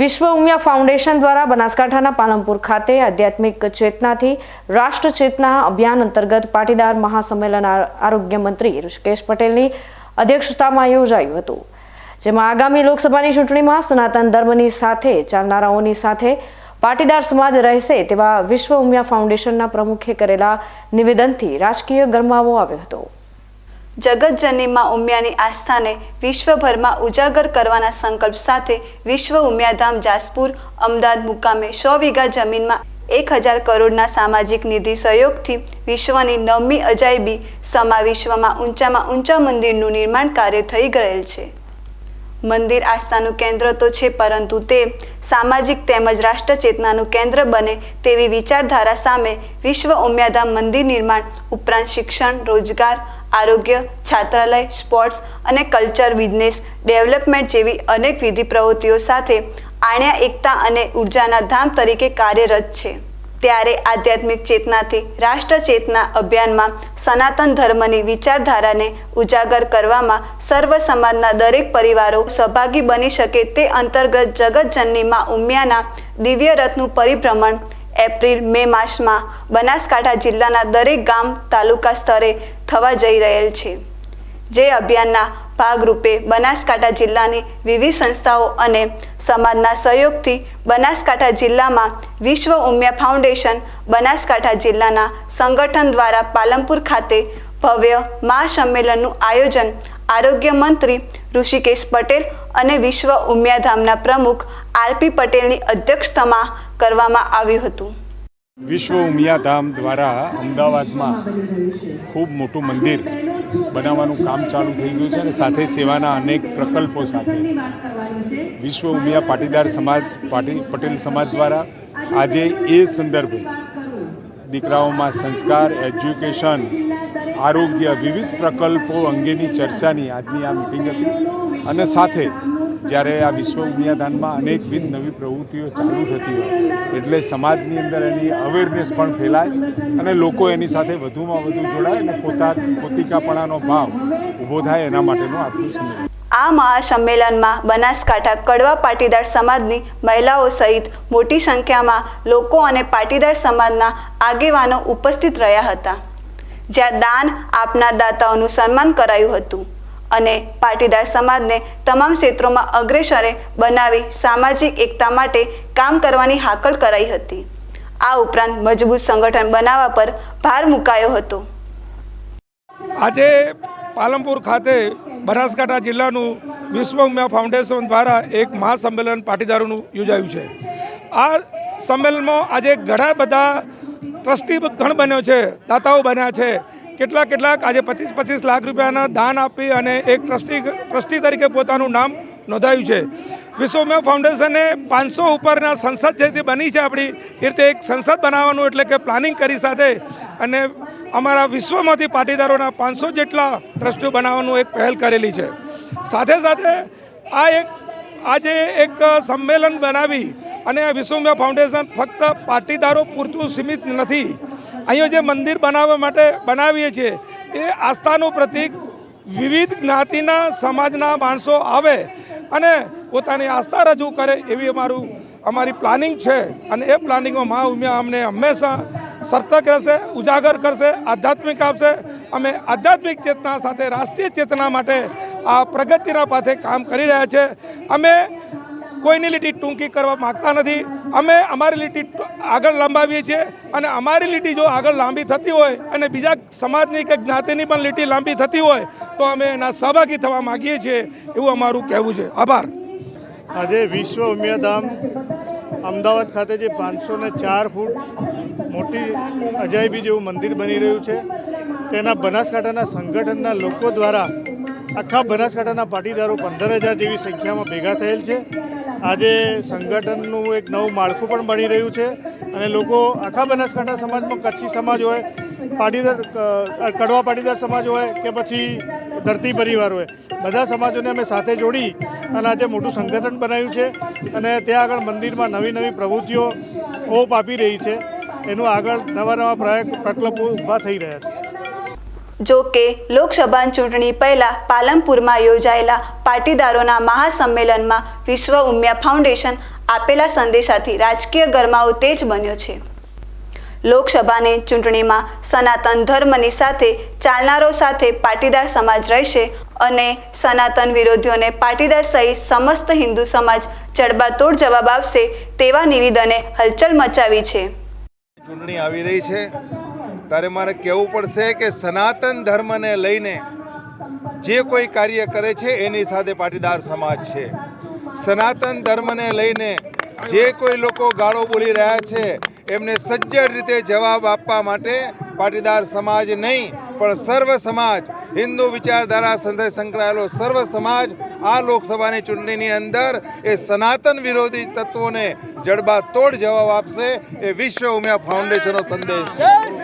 વિશ્વ ઉમિયા ફાઉન્ડેશન દ્વારા બનાસકાંઠાના પાલનપુર ખાતે આધ્યાત્મિક ચેતનાથી રાષ્ટ્ર ચેતના અભિયાન અંતર્ગત પાટીદાર મહાસંમેલન આરોગ્ય મંત્રી ઋષિકેશ પટેલની અધ્યક્ષતામાં યોજાયું હતું, જેમાં આગામી લોકસભાની ચૂંટણીમાં સનાતન ધર્મની સાથે ચાલનારાઓની સાથે પાટીદાર સમાજ રહેશે તેવા વિશ્વ ઉમિયા ફાઉન્ડેશનના પ્રમુખે કરેલા નિવેદનથી રાજકીય ગરમાવો આવ્યો હતો. જગતજનનીમાં ઉમિયાની આસ્થાને વિશ્વભરમાં ઉજાગર કરવાના સંકલ્પ સાથે વિશ્વ ઉમિયાધામ જાસપુર, અમદાવાદ મુકામે સો વીઘા જમીનમાં એક હજાર કરોડના સામાજિક નિધિ સહયોગથી વિશ્વની નવમી અજાયબી સમા વિશ્વમાં ઊંચામાં ઊંચા મંદિરનું નિર્માણ કાર્ય થઈ ગયેલ છે. મંદિર આસ્થાનું કેન્દ્ર તો છે, પરંતુ તે સામાજિક તેમજ રાષ્ટ્ર ચેતનાનું કેન્દ્ર બને તેવી વિચારધારા સામે વિશ્વ ઉમિયાધામ મંદિર નિર્માણ ઉપરાંત શિક્ષણ, રોજગાર આરોગ્ય, છાત્રાલય સ્પોર્ટ્સ અને કલ્ચર બિઝનેસ ડેવલપમેન્ટ જેવી અનેક વિધિ પ્રવૃત્તિઓ સાથે આણ્યા, એકતા અને ઉર્જાના ધામ તરીકે કાર્યરત છે. ત્યારે આધ્યાત્મિક ચેતનાથી રાષ્ટ્ર ચેતના અભિયાનમાં સનાતન ધર્મની વિચારધારાને ઉજાગર કરવામાં સર્વ સમાજના દરેક પરિવારો સહભાગી બની શકે તે અંતર્ગત જગતજનનીમાં ઉમિયાના દિવ્ય રથનું પરિભ્રમણ એપ્રિલ, મે માસમાં બનાસકાંઠા જિલ્લાના દરેક ગામ, તાલુકા સ્તરે થવા જઈ રહેલ છે. જે અભિયાનના ભાગરૂપે બનાસકાંઠા જિલ્લાની વિવિધ સંસ્થાઓ અને સમાજના સહયોગથી બનાસકાંઠા જિલ્લામાં વિશ્વ ઉમિયા ફાઉન્ડેશન બનાસકાંઠા જિલ્લાના સંગઠન દ્વારા પાલનપુર ખાતે ભવ્ય મહાસંમેલનનું આયોજન આરોગ્ય મંત્રી ઋષિકેશ પટેલ અને વિશ્વ ઉમિયાધામના પ્રમુખ આરપી પટેલની અધ્યક્ષતામાં કરવામાં આવ્યું હતું. વિશ્વ ઉમિયાધામ દ્વારા અમદાવાદમાં ખૂબ મોટું મંદિર બનાવવાનું કામ ચાલુ થઈ ગયું છે અને સાથે સેવાના અનેક પ્રકલ્પો સાથે વિશ્વ ઉમિયા પાટીદાર સમાજ પાટી, પટેલ સમાજ દ્વારા આજે એ સંદર્ભે દીકરાઓમાં સંસ્કાર, એજ્યુકેશન, આરોગ્ય વિવિધ પ્રકલ્પો અંગેની ચર્ચાની આજની આ મિટિંગ હતી. અને સાથે જ્યારે આ વિશ્વ ઉમિયાદાનમાં અનેકવિધ નવી પ્રવૃત્તિઓ ચાલુ થતી હોય, એટલે સમાજની અંદર એની અવેરનેસ પણ ફેલાય અને લોકો એની સાથે વધુમાં વધુ જોડાય અને પોતા, પોતિકાપણાનો ભાવ ઊભો થાય એના માટેનું આટલું સંમેલન આ મહાસંમેલનમાં બનાસકાંઠા કડવા પાટીદાર સમાજની મહિલાઓ સહિત મોટી સંખ્યામાં લોકો અને પાટીદાર સમાજના આગેવાનો ઉપસ્થિત રહ્યા હતા, જ્યાં દાન આપનાર દાતાઓનું સન્માન કરાયું હતું. અને પાટીદાર સમાજને તમામ ક્ષેત્રોમાં અગ્રેસરે બનાવી સામાજિક એકતા માટે કામ કરવાની હાકલ કરાઈ હતી. આ ઉપરાંત મજબૂત સંગઠન બનાવવા પર ભાર મુકાયો હતો. આજે પાલનપુર ખાતે બનાસકાંઠા જિલ્લાનું વિશ્વ ઉમિયા ફાઉન્ડેશન દ્વારા એક મહાસંમેલન પાટીદારોનું યોજાયું છે. આ સંમેલનમાં આજે ઘણા બધા ટ્રસ્ટી ગણ બન્યો છે, દાતાઓ બન્યા છે. કેટલાક કેટલાક આજે પચીસ પચીસ લાખ રૂપિયાના દાન આપી અને એક ટ્રસ્ટી ટ્રસ્ટી તરીકે પોતાનું નામ નોંધાયું છે. વિશ્વમય ફાઉન્ડેશને પાંચસો ઉપરના સંસદ તે બની છે આપણી, એ રીતે એક સંસદ બનાવવાનું એટલે કે પ્લાનિંગ કરી સાથે અને અમારા વિશ્વમાંથી પાટીદારોના પાંચસો જેટલા ટ્રસ્ટીઓ બનાવવાનું એક પહેલ કરેલી છે. સાથે સાથે આ એક, આજે એક સંમેલન બનાવી અને વિશ્વમ્યા ફાઉન્ડેશન ફક્ત પાટીદારો પૂરતું સીમિત નથી અહીંયા જે મંદિર બનાવવા માટે બનાવીએ છીએ, એ આસ્થાનું પ્રતીક વિવિધ જ્ઞાતિના સમાજના માણસો આવે અને પોતાની આસ્થા રજૂ કરે એવી અમારું, અમારી પ્લાનિંગ છે. અને એ પ્લાનિંગમાં મા ઉમિયા અમને હંમેશા સર્તક રહેશે, ઉજાગર કરશે, આધ્યાત્મિક આપશે. અમે આધ્યાત્મિક ચેતના સાથે રાષ્ટ્રીય ચેતના માટે આ પ્રગતિના પાથે કામ કરી રહ્યા છે. અમે કોઈની લીટી ટૂંકી કરવા માગતા નથી. અમે અમારી લીટી આગળ લંબાવીએ છીએ અને અમારી લીટી જો આગળ લાંબી થતી હોય અને બીજા સમાજની કે જ્ઞાતિની પણ લીટી લાંબી થતી હોય, તો અમે એના સહભાગી થવા માગીએ છીએ એવું અમારું કહેવું છે. આભાર. આજે વિશ્વ ઉમિયાધામ અમદાવાદ ખાતે જે પાંચસો ને ચાર ફૂટ મોટી અજાયબી જેવું મંદિર બની રહ્યું છે, તેના બનાસકાંઠાના સંગઠનના લોકો દ્વારા આખા બનાસકાંઠાના પાટીદારો પંદર હજાર જેવી સંખ્યામાં ભેગા થયેલ છે. આજે સંગઠનનું એક નવું માળખું પણ બની રહ્યું છે અને લોકો આખા બનાસકાંઠા સમાજમાં કચ્છી સમાજ હોય, પાટીદાર કડવા પાટીદાર સમાજ હોય કે પછી ધરતી પરિવાર હોય, બધા સમાજોને અમે સાથે જોડી અને આજે મોટું સંગઠન બનાવ્યું છે અને ત્યાં આગળ મંદિરમાં નવી નવી પ્રવૃત્તિઓ ઓપ આપી રહી છે. એનું આગળ નવા નવા પ્રકલ્પો ઊભા થઈ રહ્યા છે. જો કે લોકસભા ચૂંટણી પહેલા પાલનપુરમાં યોજાયેલા પાટીદારોના મહાસંમેલનમાં વિશ્વ ઉમિયા ફાઉન્ડેશન આપેલા સંદેશાથી રાજકીય ગરમાવો તેજ બન્યો છે. લોકસભાની ચૂંટણીમાં સનાતન ધર્મની સાથે ચાલનારો સાથે પાટીદાર સમાજ રહેશે અને સનાતન વિરોધીઓને પાટીદાર સહિત સમસ્ત હિન્દુ સમાજ ચડબાતોડ જવાબ આપશે તેવા નિવેદને હલચલ મચાવી છે. ચૂંટણી આવી રહી છે. ત્યારે મારે કહેવું પડશે કે સનાતન ધર્મને લઈને જે કોઈ કાર્ય કરે છે, એની સાથે પાટીદાર સમાજ છે. સનાતન ધર્મને લઈને જે કોઈ લોકો ગાળો બોલી રહ્યા છે, એમને સજ્જડ રીતે જવાબ આપવા માટે પાટીદાર સમાજ નહીં, પણ સર્વ સમાજ, હિન્દુ વિચારધારા સાથે સંકળાયેલો સર્વ સમાજ આ લોકસભાની ચૂંટણીની અંદર એ સનાતન વિરોધી તત્વોને જડબાતોડ જવાબ આપશે, એ વિશ્વ ઉમિયા ફાઉન્ડેશનનો સંદેશ. છે